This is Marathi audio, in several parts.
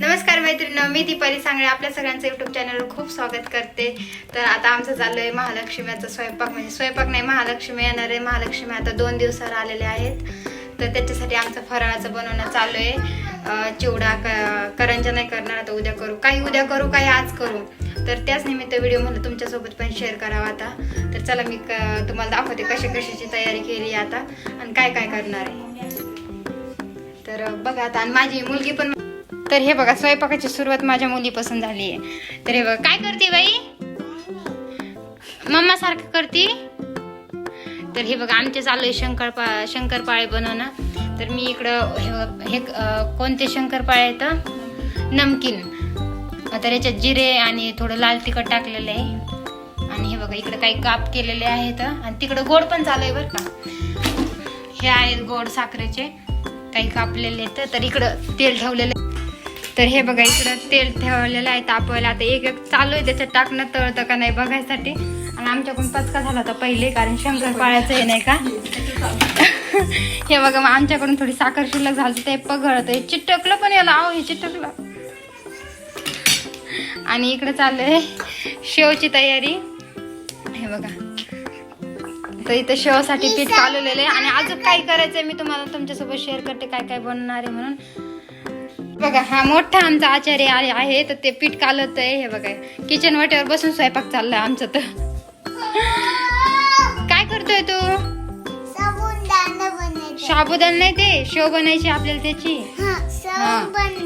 नमस्कार मैत्रिणी मी दीपाली सांगळे आपल्या सगळ्यांचं युट्यूब चॅनलवर खूप स्वागत करते. तर आता आमचं चालू आहे महालक्ष्मीचा स्वयंपाक म्हणजे स्वयंपाक नाही महालक्ष्मी येणार आहे. महालक्ष्मी आता दोन दिवसावर आलेले आहेत. तर त्याच्यासाठी आमचं फराळाचं बनवणं चालू आहे चिवडा क करंजा नाही करणार आता उद्या करू. काही उद्या करू काही आज करू. तर त्याच निमित्त व्हिडिओ म्हणलं तुमच्यासोबत पण शेअर करावा आता. तर चला मी क- तुम्हाला दाखवते कशी कशाची तयारी केली आता. आणि काय काय करणार आहे. तर बघा आता आणि माझी मुलगी पण तर हे बघा स्वयंपाकाची सुरुवात माझ्या मुलीपासून झाली आहे. तर हे बघा काय करते बाई? मम्मा सारखं करते? तर हे बघा आमचे चालू आहे शंकरपा शंकरपाळे बनवणं. तर मी इकडं हे हे कोणते शंकरपाळे आहेत? नमकीन. तर याच्यात जिरे आणि थोडं लाल तिखट टाकलेलं आहे. आणि हे बघा इकडे काही काप केलेले आहेत. आणि तिकडं गोड पण चालू आहे बरं का. हे आहेत गोड साखरेचे. काही कापलेले आहेत. तर इकडं तेल ठेवलेलं आहे. तर हे बघा इकडं तेल ठेवलेलं आहे तापवायला. आता एक एक चालू आहे त्याच्यात टाकणं तळतं का नाही बघायसाठी. आणि आमच्याकडून पचका झाला होता पहिले कारण शंकर पाळायचं हे नाही का? हे बघा मग आमच्याकडून थोडी साखर शिल्लक झाली ते पगळत. हे चिटकलं पण याला आहो हे चिटकलं. आणि इकडे चाललंय शेवची तयारी. हे बघा. तर इथं शेवसाठी पीठ कालवलेलं आहे. आणि अजून काय करायचंय मी तुम्हाला तुमच्यासोबत शेअर करते काय काय बनणार आहे म्हणून. बघा हा मोठा आमचा आचार्य आहे आहे तर ते पीठ कालवत आहे. हे बघा किचन वाट्यावर बसून स्वयंपाक चाललाय आमचं तर. काय करतोय तू? साबुदाण नाही ते शेव बनायची आपल्याला त्याची.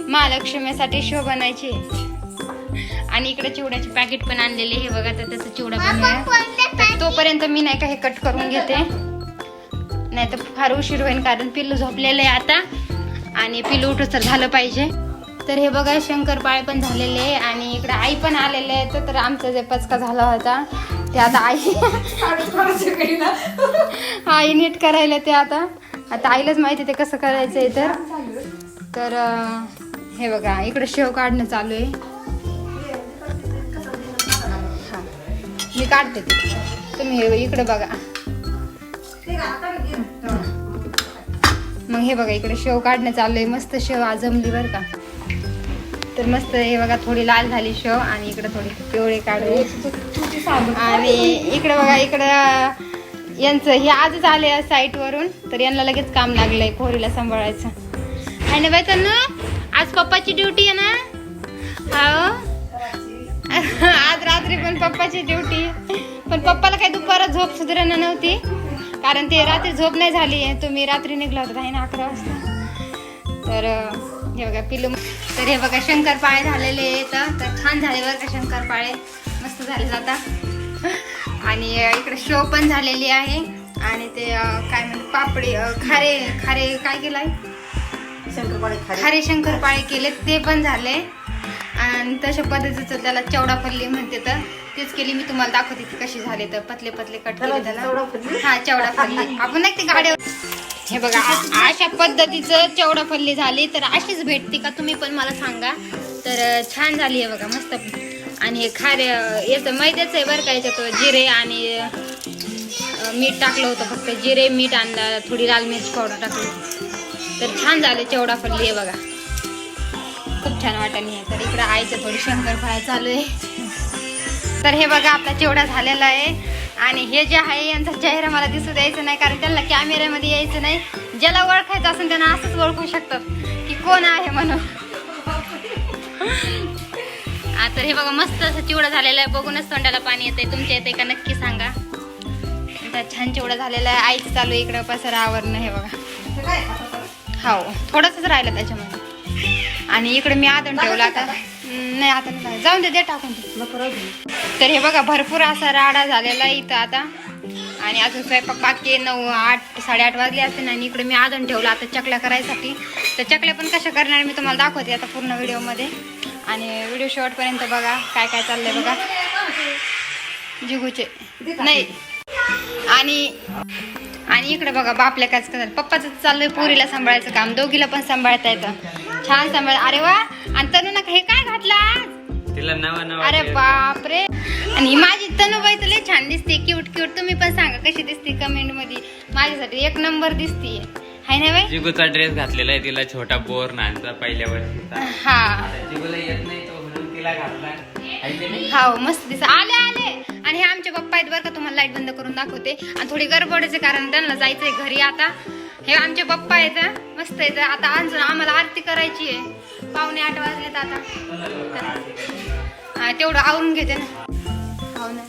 महालक्ष्मीसाठी शेव बनायची. आणि इकडे चिवड्याचे पॅकेट पण आणलेले हे बघा तर त्याचा चिवडा बनवूया. तर तोपर्यंत मी नाही का हे कट करून घेते. नाही तर फार उशीर होईल कारण पिल्लू झोपलेलं आहे आता. आणि उठू तर झालं पाहिजे. तर हे बघा शंकरपाळे पण झालेले आहे आणि इकडे आई पण आलेले आहेत. तर आमचा जे पचका झाला होता ते आता आई आई नीट करायला ते आता. आता आईलाच माहिती ते कसं करायचं आहे. तर तर हे बघा इकडे शेव काढणं चालू आहे. मी काढते ते. तुम्ही हे इकडे बघा. मग हे बघा इकडे शेव काढणं चालू आहे मस्त शेव आज जमली बरं का. तर मस्त हे बघा थोडी लाल झाली शेव आणि इकडे थोडी पिवळे काढू आणि इकडे बघा इकडं यांचं हे आजच आले साईट वरून तर यांना लगेच काम लागलंय खोरीला सांभाळायचं. आणि ना बाई त्यांना आज पप्पाची ड्युटी आहे ना? हो आज रात्री पण पप्पाची ड्युटी. पण पप्पाला काही दुपारात झोप सुधारणा नव्हती. कारण ते रात्री झोप नाही झाली. तुम्ही रात्री निघला होता आहे ना अकरा वाजता. तर हे बघा पिलू तर हे बघा शंकरपाळे झालेले आहेत. तर छान झाले बरं का शंकरपाळे मस्त झाले आता आणि इकडे शो पण झालेली आहे. आणि ते काय म्हणते पापडी खारे खारे काय केलाय? शंकरपाळे खारे. खारे शंकरपाळे केले ते पण झाले. आणि तशा पद्धतीचं त्याला चवडा फल्ली म्हणते तर. तेच केली मी तुम्हाला दाखवते ती कशी झाली तर. पतले पतले कट केले त्याला? हा चवडा फल्ली आपण नाही ते गाड्यावर हे बघा अशा पद्धतीचं चवडा फल्ली झाली तर अशीच भेटते का? तुम्ही पण मला सांगा. तर छान झाली आहे बघा मस्त. आणि हे खारे याचं मैद्याचं आहे बरं का याच्यात जिरे आणि मीठ टाकलं होतं फक्त. जिरे मीठ आणला थोडी लाल मिरची पावडर टाकली. तर छान झाले चवडा फल्ली आहे बघा. खूप छान वाटाणी आहे तर इकडं आईचं थोडी शंकरफळा चालू आहे. तर हे बघा आपला चिवडा झालेला आहे. आणि हे जे आहे यांचा चेहरा मला दिसू द्यायचं नाही कारण त्यांना कॅमेऱ्यामध्ये यायचं नाही. ज्याला ओळखायचं असेल त्यांना असंच ओळखू शकतात की कोण आहे म्हणून. आ, तर हे बघा मस्त असं चिवडा झालेला आहे. बघूनच तोंडाला पाणी येतंय. तुमच्या येते का नक्की सांगा. छान चिवडा झालेला आहे. आईचं चालू इकडं पसरा आवरणं हे बघा. हो थोडंसंच राहिलं त्याच्यामध्ये. आणि इकडे मी आदन ठेवला आता. नाही आता नाही. जाऊन दे दे टाकून दे. नको राहू दे. तर हे बघा भरपूर असा राडा झालेला आहे इथं आता. आणि अजून स्वयंपाक बाकी आहे नऊ आठ साडेआठ वाजले असतील आणि इकडे मी आदन ठेवलं आता चकल्या करायसाठी. तर चकल्या पण कशा करणार मी तुम्हाला दाखवते आता पूर्ण व्हिडिओमध्ये. आणि व्हिडिओ शेवटपर्यंत बघा काय काय चाललंय बघा. जिगूचे. नाही. आणि आणि इकडे बघा बापल्या काच करतात. पप्पाचं चाललंय पुरीला सांभाळायचं काम. दोघीला पण सांभाळता येतं. छान सांभाळ अरे वा! आणि तनु ना हे काय घातलं? तिला नवा नवा अरे बापरे! आणि ही माझी तनुबाई तर लय छान दिसते. क्यूट क्यूट तुम्ही पण सांगा कशी दिसते कमेंटमध्ये माझ्यासाठी एक नंबर दिसते. हाय ना बाई? जिगूचा ड्रेस घातलेला आहे तिला छोटा बोर नांचा पहिल्या वर्षीचा. हा. जिगूला येत नाही तो म्हणून तिला घातला? हा मस्त दिस आले आले! आणि हे आमचे पप्पा आहेत बरं का तुम्हाला लाइट बंद करून दाखवते. आणि थोडी गडबडचे कारण त्यांना जायचंय घरी आता. हे आमचे पप्पा आहेत मस्त आहेत. आता अजून आम्हाला आरती करायची आहे. पावणे आठ वाजलेत आता. तेवढं आवरून घेते ना. हो ना.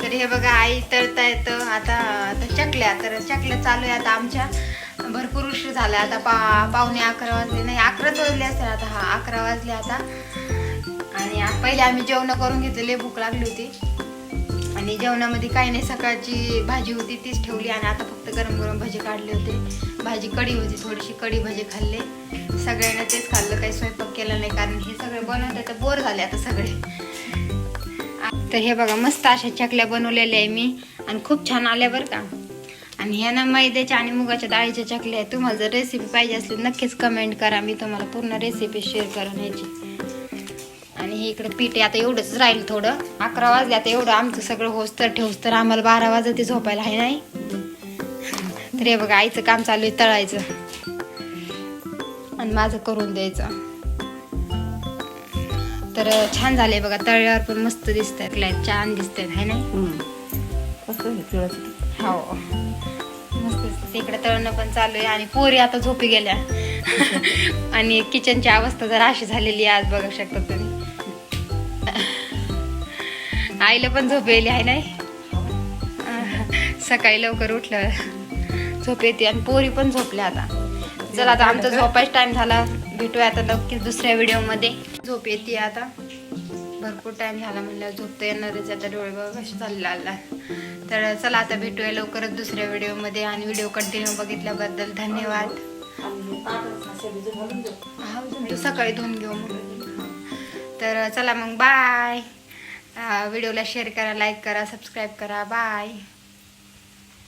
तर हे बघा आई तळता येतं आता आता चकल्या तर चकल्या चालू आहे आता आमच्या. भरपूर उशीर झाला. आता पा पावणे अकरा वाजले. नाही अकराच वाजले असतील आता. हा अकरा वाजले आता. आणि पहिले आम्ही जेवण करून घेतलेले भूक लागली होती. आणि जेवणामध्ये काही नाही सकाळची भाजी होती तीच ठेवली आणि आता फक्त गरम गरम भजे काढले होते. भाजी कढी होती थोडीशी कढी भजे खाल्ले. सगळ्यांना तेच खाल्लं काही स्वयंपाक केला नाही कारण हे सगळे बनवते तर बोर झाले आता सगळे. तर हे बघा मस्त अशा चकल्या बनवलेल्या आहे मी आणि खूप छान आल्या बरं का. आणि ह्या ना मैद्याच्या आणि मुगाच्या डाळीच्या चकल्या आहेत. तुम्हाला जर रेसिपी पाहिजे असली नक्कीच कमेंट करा. मी तुम्हाला पूर्ण रेसिपी शेअर करून ह्याची आणि हे इकडे पीठ आहे आता एवढंच राहील थोडं. अकरा वाजले आता एवढं आमचं सगळं होस तर ठेवस तर आम्हाला बारा वाजते झोपायला आहे नाही? तर हे बघा आईचं काम चालू आहे तळायचं. आणि माझं करून द्यायचं. तर छान झालंय बघा तळल्यावर पण मस्त दिसत आहेत छान दिसत आहेत है नाही आहे? हो. मस्त इकडे तळणं पण चालू आहे आणि पोरी आता झोपी गेल्या. आणि किचनची अवस्था जर अशी झालेली आहे आज बघू शकता तुम्ही. आईला पण झोप येईल आहे नाही? सकाळी लवकर उठलं झोप येते आणि पोरी पण झोपल्या आता. चला आता आमचा झोपायच टाइम झाला. भेटूया आता नक्कीच दुसऱ्या व्हिडिओमध्ये झोप येते आता. भरपूर टाइम झाला म्हणलं झोपता येणारच आता डोळे कसे चालले आला तर चला आता भेटूया लवकरच दुसऱ्या व्हिडिओमध्ये आणि व्हिडिओ कंटिन्यू बघितल्याबद्दल धन्यवाद. हा तू सकाळी धुवून घेऊ मग तर चला मग बाय व्हिडिओला शेअर करा लाईक करा सबस्क्राईब करा. बाय